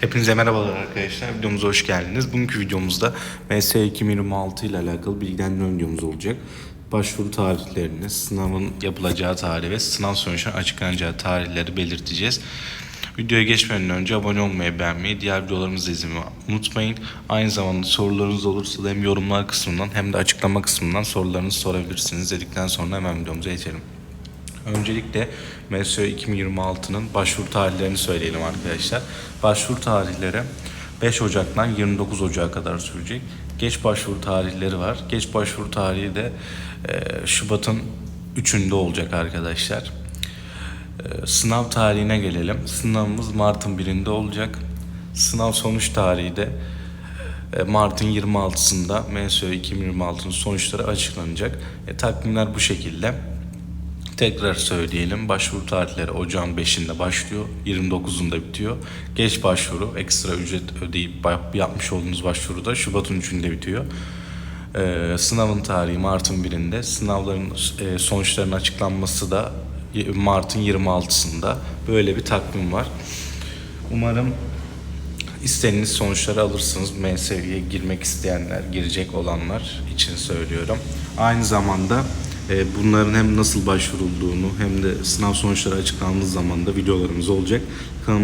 Hepinize merhabalar arkadaşlar. Videomuza hoş geldiniz. Bugünkü videomuzda MS 2026 ile alakalı bilgilendirme videomuz olacak. Başvuru tarihlerini, sınavın yapılacağı tarih ve sınav sonuçlarının açıklanacağı tarihleri belirteceğiz. Videoya geçmeden önce abone olmayı, beğenmeyi, diğer videolarımızı izlemeyi unutmayın. Aynı zamanda sorularınız olursa da hem yorumlar kısmından hem de açıklama kısmından sorularınızı sorabilirsiniz dedikten sonra hemen videomuza geçelim. Öncelikle MSÖ 2026'nın başvuru tarihlerini söyleyelim arkadaşlar. Başvuru tarihleri 5 Ocak'tan 29 Ocak'a kadar sürecek. Geç başvuru tarihleri var. Geç başvuru tarihi de e, Şubat'ın 3'ünde olacak arkadaşlar. E, sınav tarihine gelelim. Sınavımız Mart'ın 1'inde olacak. Sınav sonuç tarihi de e, Mart'ın 26'sında MSÖ 2026'nın sonuçları açıklanacak. E, takvimler bu şekilde. Tekrar söyleyelim. Başvuru tarihleri ocağın 5'inde başlıyor. 29'unda bitiyor. Geç başvuru ekstra ücret ödeyip yapmış olduğunuz başvuruda Şubat'ın 3'ünde bitiyor. Ee, sınavın tarihi Mart'ın 1'inde. Sınavların e, sonuçlarının açıklanması da Mart'ın 26'sında. Böyle bir takvim var. Umarım istediğiniz sonuçları alırsınız. MSV'ye girmek isteyenler, girecek olanlar için söylüyorum. Aynı zamanda bunların hem nasıl başvurulduğunu hem de sınav sonuçları açıklandığı zaman da videolarımız olacak.